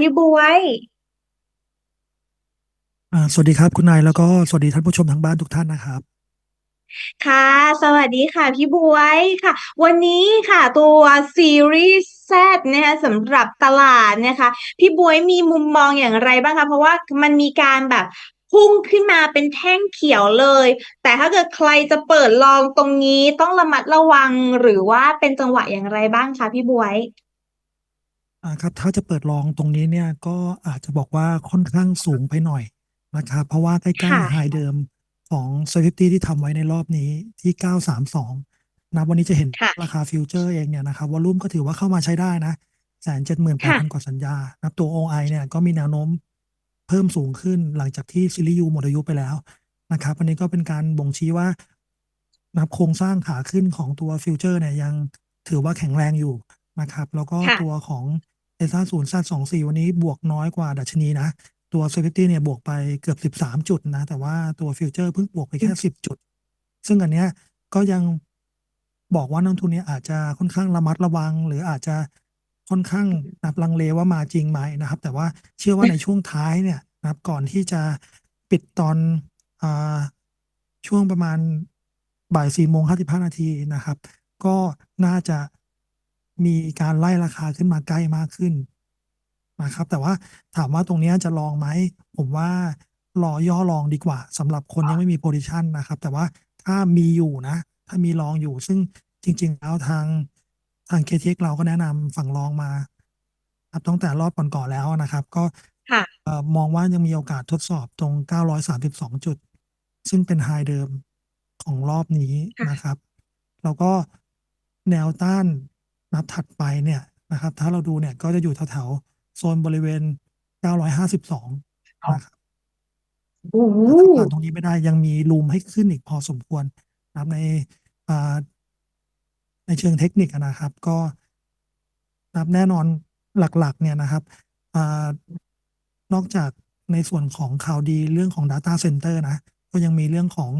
พี่บวยอ่าสวัสดีครับคุณนายแล้วก็สวัสดีท่านผู้ชมทางบ้านทุกท่านนะครับ ค่ะ สวัสดีค่ะ พี่บวยค่ะ วันนี้ค่ะ ตัวซีรีส์ Z นะคะสำหรับตลาดนะคะ พี่บวยมีมุมมองอย่างไรบ้างคะเพราะว่ามันมีการแบบพุ่งขึ้นมาเป็นแท่งเขียวเลย แต่ถ้าเกิดใครจะเปิดลองตรงนี้ต้องระมัดระวังหรือว่าเป็นจังหวะอย่างไรบ้างคะพี่บวย อ่าครับถ้าจะเปิดลองตรงนี้เนี่ย ก็อาจจะบอกว่าค่อนข้างสูงไปหน่อยนะครับ เพราะว่าใกล้ค่ะ ๆไฮเดิมของ Swift ที่ทำไว้ในรอบนี้ที่ 932นะวันนี้จะเห็นค่ะ ราคาฟิวเจอร์เองเนี่ยนะครับวอลุ่มก็ถือว่าเข้ามาใช้ได้นะแสนเจ็ดหมื่นแปดค่ะ พันกว่าสัญญานะตัว OI เนี่ยก็มีแนวโน้มเพิ่มสูงขึ้นหลังจากที่ซีรีส์ยูหมดอายุไปแล้วนะครับอันนี้ก็เป็นการบ่งชี้ว่านะครับโครงสร้างขาขึ้นของตัวฟิวเจอร์เนี่ยยังถือว่าแข็งแรงอยู่ นะครับแล้วก็ค่ะ ตัวของ เอซ่าศูนย์ซสองสี่วันนี้บวกน้อยกว่าดัชนีนะ ตัวเซฟตี้เนี่ยบวกไปเกือบสิบสามจุดนะ แต่ว่าตัวฟิวเจอร์เพิ่งบวกไปแค่สิบจุด ซึ่งอันเนี้ยก็ยังบอกว่านักลงทุนเนี่ยอาจจะค่อนข้างระมัดระวัง หรืออาจจะค่อนข้างนับลังเลว่ามาจริงไหมนะครับ แต่ว่าเชื่อว่าในช่วงท้ายเนี่ยนะครับ ก่อนที่จะปิดตอนอ่าช่วงประมาณบ่ายสี่โมงห้าสิบห้านาทีนะครับ ก็น่าจะ มีการไล่ราคาขึ้นมาใกล้มากขึ้นนะครับ แต่ว่าถามว่าตรงเนี้ยจะลองไหม ผมว่ารอย่อลองดีกว่าสำหรับคนยังไม่มีโพซิชันนะครับ แต่ว่าถ้ามีอยู่นะ ถ้ามีลองอยู่ ซึ่งจริง ๆ แล้วทางทางเคทีเราก็แนะนำฝั่งลองมา ครับตั้งแต่รอบก่อนๆแล้วนะครับ ก็ค่ะ เอ่อมองว่ายังมีโอกาสทดสอบตรง 932 จุด ซึ่งเป็นไฮเดิมของรอบนี้ค่ะ นะครับ แล้วก็แนวต้าน นับถัดไปเนี่ยนะครับถ้าเราดูเนี่ยก็จะอยู่แถวๆโซนบริเวณ 952นะครับโอ้โหถ้าผ่านตรงนี้ไม่ได้ยังมีรูมให้ขึ้นอีกพอสมควรนะครับในอ่าในเชิงเทคนิคอะนะครับ ก็นะครับแน่นอนหลักๆ เนี่ยนะครับอานอกจากในส่วนของข่าวดีเรื่องของ Data Center นะ ก็ยังมีเรื่องของ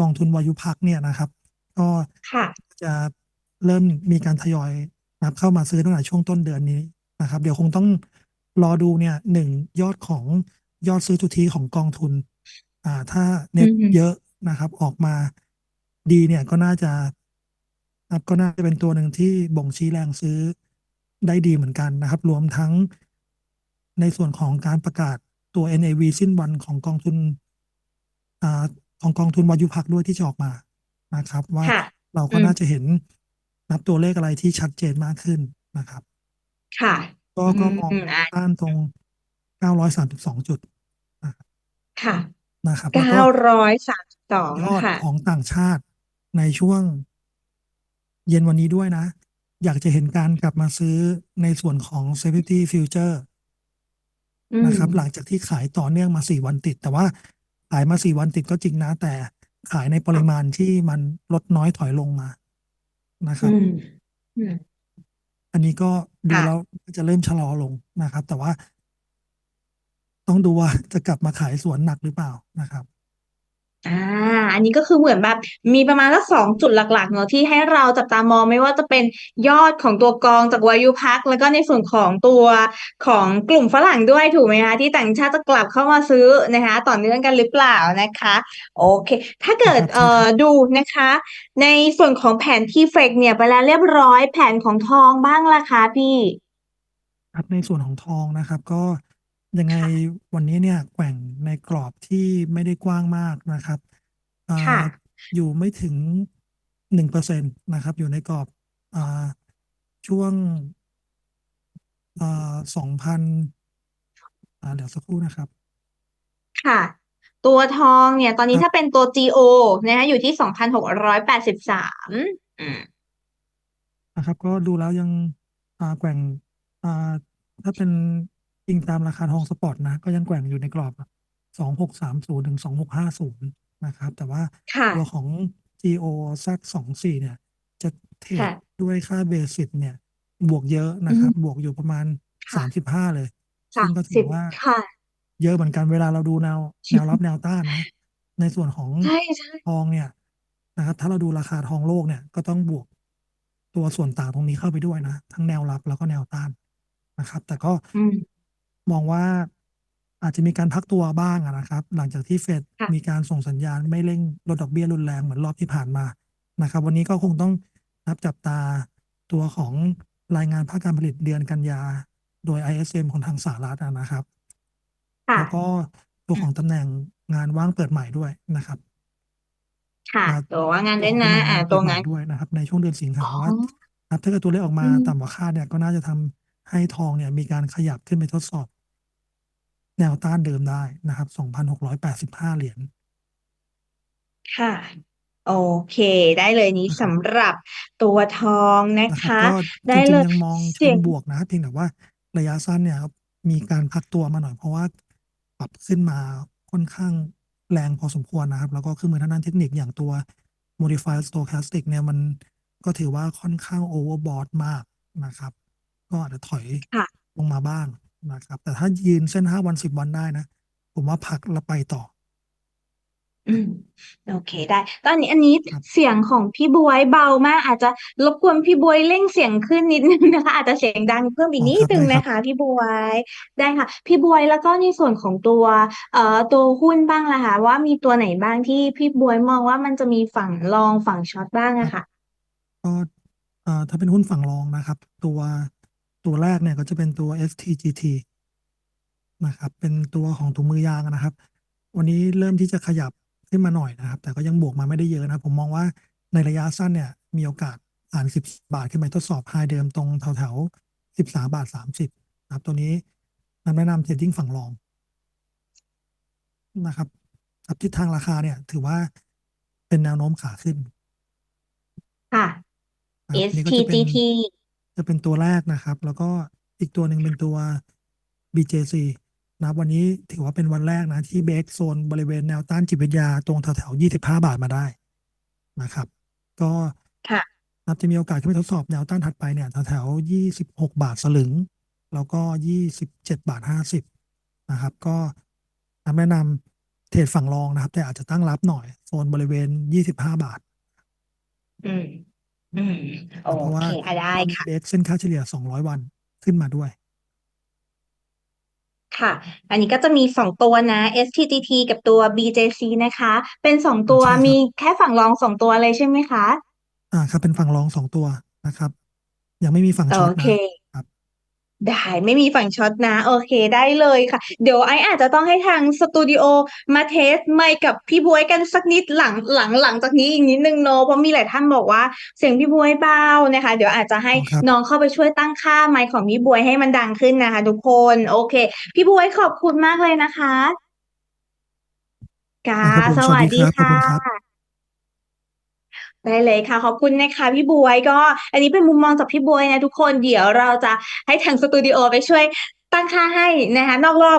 กองทุนวายุพักเนี่ยนะครับ ก็ค่ะจะเริ่มมีการทยอย นะครับเข้ามาซื้อตั้งแต่ช่วงต้นเดือนนี้นะครับ เดี๋ยวคงต้องรอดูเนี่ยหนึ่งยอดของยอดซื้อทุทีของกองทุน อ่า ถ้าเน็ตอือฮึเยอะนะครับ ออกมาดีเนี่ยก็น่าจะนะครับก็น่าจะเป็นตัวหนึ่งที่บ่งชี้แรงซื้อได้ดีเหมือนกันนะครับ รวมทั้งในส่วนของการประกาศตัว NAV สิ้นวันของกองทุนอ่าของกองทุนวายุพักด้วยที่จะออกมานะครับ ว่าค่ะเราก็อืมน่าจะเห็น นับตัวเลขอะไรที่ชัดเจนมากขึ้นนะครับ ค่ะ ก็อืก็มมองอะ ต้านตรง 932 จุดค่ะ นะครับแล้วก็เก้าร้อยสามสิบสองยอดค่ะ ของต่างชาติในช่วงเย็นวันนี้ด้วยนะ อยากจะเห็นการกลับมาซื้อในส่วนของ Safety Future อืม นะครับหลังจากที่ขายต่อเนื่องมาสี่วันติด แต่ว่าขายมาสี่วันติดก็จริงนะแต่ขายในปริมาณที่มันลดน้อยถอยลงมา นะครับอืมอืม อันนี้ก็ดูค่ะ แล้วจะเริ่มชะลอลงนะครับ แต่ว่า ต้องดูว่า จะกลับมาขายสวนหนักหรือเปล่านะครับ อ่า อันนี้ก็คือเหมือนแบบมีประมาณสักสองจุดหลักๆเนอะที่ให้เราจับตามองไม่ว่าจะเป็นยอดของตัวกองจากวายุพัก แล้วก็ในส่วนของตัวของกลุ่มฝรั่งด้วยถูกไหมคะที่ต่างชาติจะกลับเข้ามาซื้อนะคะ ต่อเนื่องกันหรือเปล่านะคะ โอเค ถ้าเกิดครับเอ่ใช่คอรับดูนะคะ ในส่วนของแผนที่เฟกเนี่ยไปแล้วเรียบร้อยแผนของทองบ้างล่ะคะพี่ ครับในส่วนของทองนะครับก็ ยังไงค่ะ วันนี้เนี่ยแกว่งในกรอบที่ไม่ได้กว้างมากนะครับ อ่าค่ะอยู่ไม่ถึงหนึ่งเปอร์เซ็นตนะครับ อยู่ในกรอบ อ่า ช่วง อ่าสองพันอ่า เดี๋ยวสักครู่นะครับ ค่ะ ตัวทองเนี่ย ตอนนี้ครับ ถ้าเป็นตัว GO นะคะอยู่ที่สองพันหกร้อยแปดสิบสามอืม นะครับ ก็ดูแล้วยัง อ่า แกว่ง อ่า ถ้าเป็น อิงตามราคาทองสปอร์ตนะ ก็ยังแกว่งอยู่ในกรอบสองหกสามศูนย์ถึงสองหกห้าศูนย์นะครับ แต่ว่าค่ะ ตัวของ GO Z สองสี่เนี่ย จะเทรดค่ะ ด้วยค่าเบสิสเนี่ย บวกเยอะนะอืครับมบวกอยู่ประมาณ ค่ะสามสิบห้าเลย สาซึ่งมก็ถืสิอบว่า ค่ะ เยอะเหมือนกันเวลาเราดูแนวแนวรับแนวต้านนะ ในส่วนของใช่ใช่ทองเนี่ยนะครับ ถ้าเราดูราคาทองโลกเนี่ย ก็ต้องบวกตัวส่วนต่างตรงนี้เข้าไปด้วยนะ ทั้งแนวรับแล้วก็แนวต้านนะครับ แต่ก็อืม มองว่าอาจจะมีการพักตัวบ้างอะนะครับ หลังจากที่เฟดค่ะมีการส่งสัญญาณไม่เร่งลดดอกเบี้ยรุนแรงเหมือนรอบที่ผ่านมานะครับ วันนี้ก็คงต้องนับจับตาตัวของรายงานภาคการผลิตเดือนกันยา โดย ISM ของทางสหรัฐอะนะครับค่ะแล้วก็ตัวของตำแหน่งงานว่างเปิดใหม่ด้วยนะครับค่ะอ่าตัวว่างานตัวด้วยของนะตำแหน่งอ่างานตัเปิวดใหม่งานด้วยนะครับ ในช่วงเดือนสิงอ๋หาอว่าครับถ้าเกิดตัวเลขออกมาอืมต่ำกว่าคาดเนี่ยก็น่าจะทำให้ทองเนี่ยมีการขยับขึ้นไปทดสอบ แนวต้านเดิมได้นะครับ2,685 เหรียญ ค่ะ โอเค ได้เลยนี้นะครับ สำหรับตัวทองนะนะครับ คะ ก็จได้ริเลงยๆยังมองเชิเสียงง บวกนะเพียงแต่ว่าระยะสั้นเนี่ยครับมีการพักตัวมาหน่อยเพราะว่าปรับขึ้นมาค่อนข้างแรงพอสมควรนะครับ แล้วก็เครื่องมือทางด้านเทคนิคอย่างตัว modified stochastic เนี่ยมันก็ถือว่าค่อนข้าง overbought มากนะครับ ก็อาจจะถอยค่ะ ลงมาบ้าง นะครับ แต่ถ้ายืนเส้น5วัน10วันได้นะ ผมว่าพักแล้วไปต่อ อืมโอเคได้ ตอนนี้อันนี้ครับ เสียงของพี่บวยเบามาก อาจจะรบกวนพี่บวยเร่งเสียงขึ้นนิดนึงนะคะ อาจจะเสียงดังเพิ่มอีอ๋กอนิคดรับนึงได้ครันะบคะ พี่บวยได้ค่ะ พี่บวยแล้วก็ในส่วนของตัว เอ่อตัวหุ้นบ้างล่ะคะว่ามีตัวไหนบ้างที่พี่บวยมองว่ามันจะมีฝั่งลองฝั่งช็อตบ้างครัอะบค่ะ ก็เอ่อถ้าเป็นหุ้นฝั่งรองนะครับ ตัว ตัวแรกเนี่ยก็จะเป็นตัว STGT นะครับ เป็นตัวของถุงมือยางนะครับ วันนี้เริ่มที่จะขยับขึ้นมาหน่อยนะครับ แต่ก็ยังบวกมาไม่ได้เยอะนะครับผมมองว่าในระยะสั้นเนี่ย มีโอกาสผ่าน 10 บาทขึ้นไปทดสอบไฮเดิมตรงแถวแถว13 บาท 30นะครับ ตัวนี้แนะนำเทรดดิ้งฝั่งรองนะครับครับทิศทางราคาเนี่ย ถือว่าเป็นแนวโน้มขาขึ้น ค่ะนะครับอันนี้ก็จะเป็น STGT จะเป็นตัวแรกนะครับ แล้วก็อีกตัวหนึ่งเป็นตัว BJC นะครับวันนี้ถือว่าเป็นวันแรกนะ ที่เบรกโซนบริเวณแนวต้านจิตวิทยาตรงแถวๆ25 บาทมาได้นะครับ ก็ค่ะนับจะมีโอกาสขึ้นไปทดสอบแนวต้านถัดไปเนี่ยแถวๆ26 บาทสลึง แล้วก็ 27 บาท 50 นะครับ ก็แนะนำเทรดฝั่งรองนะครับ แต่อาจจะตั้งรับหน่อย โซนบริเวณ 25 บาท อืม อืมโอเพราะเคว่าอะได้เรามีค่ะเบรกเส้นค่าเฉลี่ย200วันขึ้นมาด้วย ค่ะ อันนี้ก็จะมีสองตัวนะ STGT กับตัว BJC นะคะ เป็นสองตัวใช่ครับมีแค่ฝั่งรองสองตัวเลยใช่ไหมคะ อ่าครับเป็นฝั่งรองสองตัวนะครับ ยังไม่มีฝั่งโอช็อตเค นะครับ ได้ไม่มีฝั่งช็อตนะ โอเคได้เลยค่ะ เดี๋ยวไอซ์อาจจะต้องให้ทางสตูดิโอมาเทสไมค์กับพี่บวยกันสักนิดหลังหลังหลังจากนี้อีกนิดนึงเนอะเพราะมีหลายท่านบอกว่าเสียงพี่บวยเบานะคะ เดี๋ยวอาจจะให้อ๋อครับ น้องเข้าไปช่วยตั้งค่าไมค์ของพี่บวยให้มันดังขึ้นนะคะ ทุกคนโอเค พี่บวยขอบคุณมากเลยนะคะค่ะอ่าครับผมสสวัสวัสดีดีครับขอบค่ะ คุณครับ ได้เลยค่ะ ขอบคุณนะคะพี่บวยก็ อันนี้เป็นมุมมองจากพี่บวยนะทุกคนเดี๋ยวเราจะให้ทางสตูดิโอไปช่วยตั้งค่าให้นะคะนอกรอบ